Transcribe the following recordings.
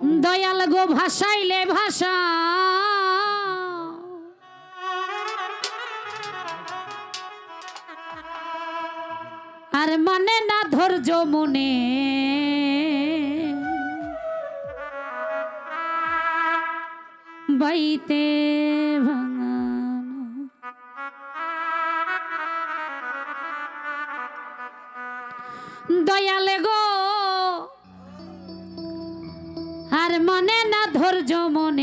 দয়াল গো ভাসাইলে ভাষা। আর মানে না ধৈর্য মনে। বাইতে ভাঙানো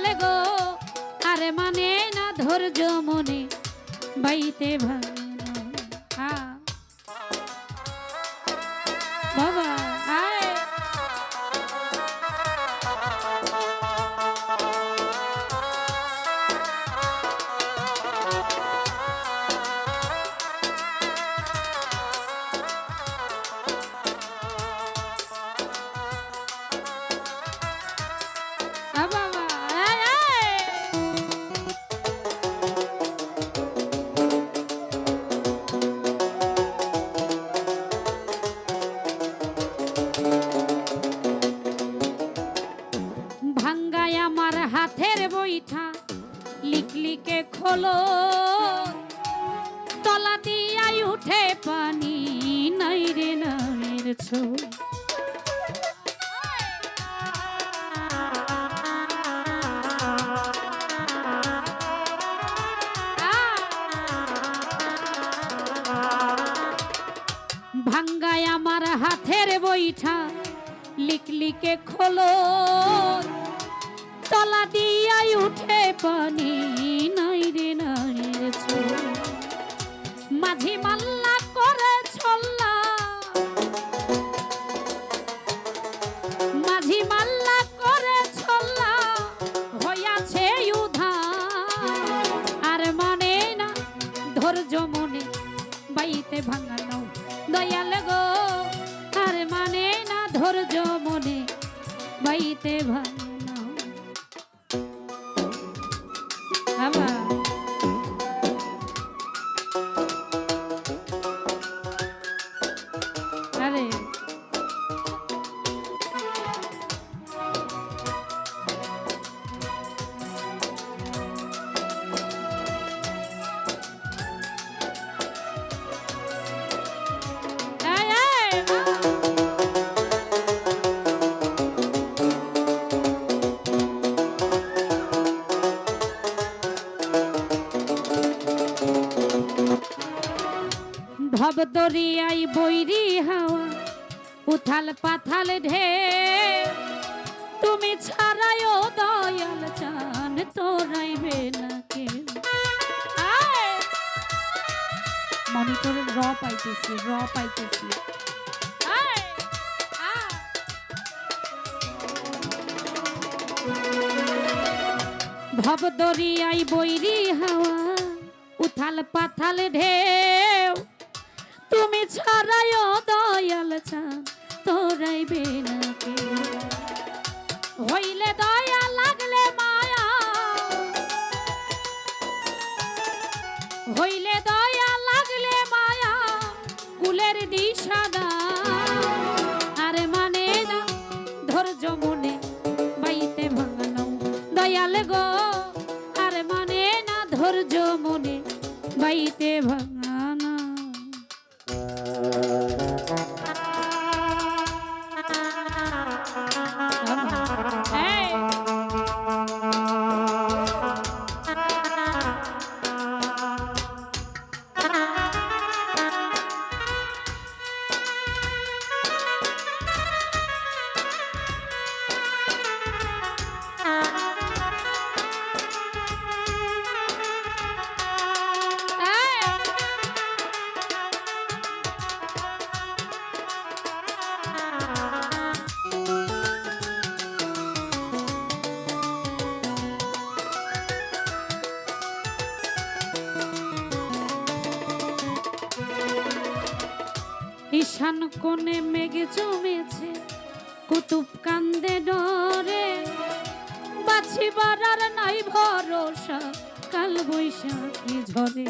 দয়ালে গো আরে মানে না ধৈর্য মনে বাইতে ভাঙানো খোলো তলা দিয়াই উঠে পানি, নাই রে নামের ছো। ভাঙ্গায় আমার হাতের বইঠা লিকলিকে খোলো। তলা দিয়াই উঠে পানি, নাই রে নাই রে মাঝি মাল্লা করে ছল্লা। মাঝি মাল্লা করে ছল্লা হইয়াছে উধা আর মানে না ধৈর্য মনে বাইতে ভাঙানো দয়াল গো। আর মানে না ধৈর্য মনে বাইতে ভাঙানো ভবদরিয়াই বৈরি হাওয়া উথাল পাথাল ঢে। তুমি ছাড়াইও দয়াল চান তোরাইবে না কে মনিটরের র পাইতেছি র পাইতেছি। আয়, আ। ভবদরিয়াই বৈরি হাওয়া উথাল পাথাল ঢেউ তুমি ছাড়াইও দয়াল চান তোরাইবে না হইলে দয়া লাগলে মায়া। হইলে দয়া লাগলে মায়া, কুলের দিশা আরে মানে না, ধৈর্য মনে বাইতে ভাঙানো দয়াল গো। আরে মানে না, ধৈর্য মনে বাইতে ভাঙানো। ঈশান কোণে মেঘে জমেছে, কুতুব কান্দে ডরে। বাছি বাড়ার নাই ভরসা, কাল বৈশাখী ঝরে!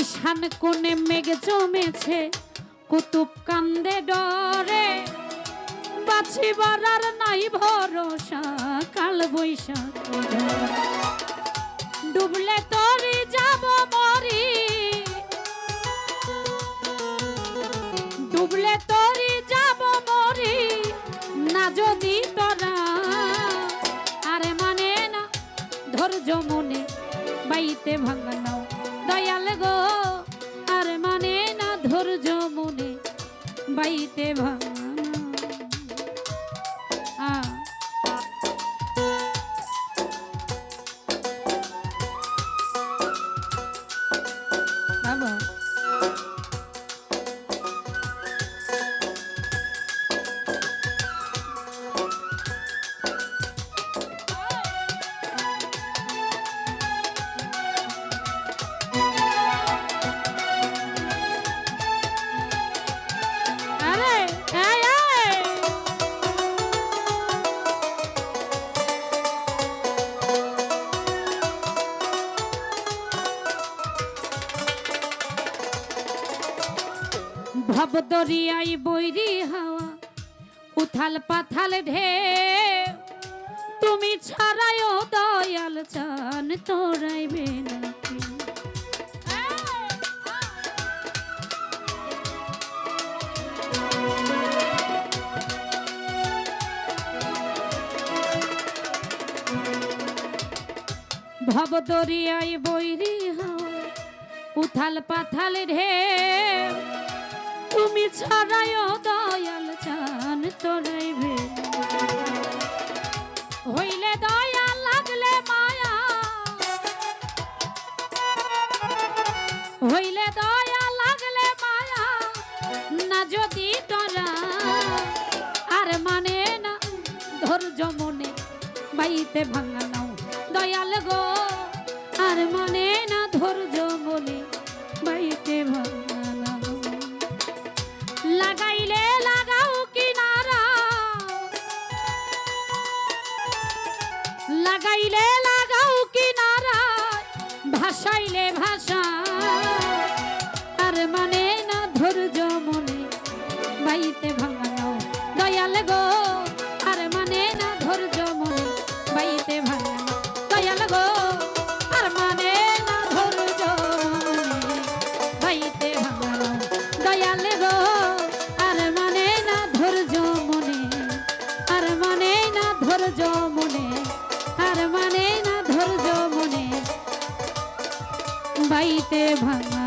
ঈশান কোণে মেঘ জমেছে, কুতুব কান্দে ডরে। বাছি বাড়ার নাই ভরসা, কাল বৈশাখ ডুবলে তরি যাব মরি। ডুবলে তরি যাব মরি, না যদি তোরা। আরে মানে না, ধৈর্য মনে বাইতে ভাঙানো দয়াল গো, আর মানে না, ধৈর্য মনে বাইতে ভাঙানো ভবদরিয়াই বৈরি হাওয়া, উথাল পাথাল ঢে তুমি ছাড়াইও দয়াল চান তোরাইবে নাকি ভবদরিয়াই বৈরি হাওয়া, উথাল পাথাল ঢে তুমি ছাড়াইও দয়াল চান তোরাইবে হইলে দয়া লাগলে মায়া। হইলে দয়া লাগলে মায়া। না যদি তোরা আর মানে না, ধৈর্য মনে বাইতে ভাঙা নাও। দয়াল গো, আর মানে না, ধৈর্য মনে বাইতে ভাঙা মানে না ধৈর্য মনে। বাইতে ভাঙা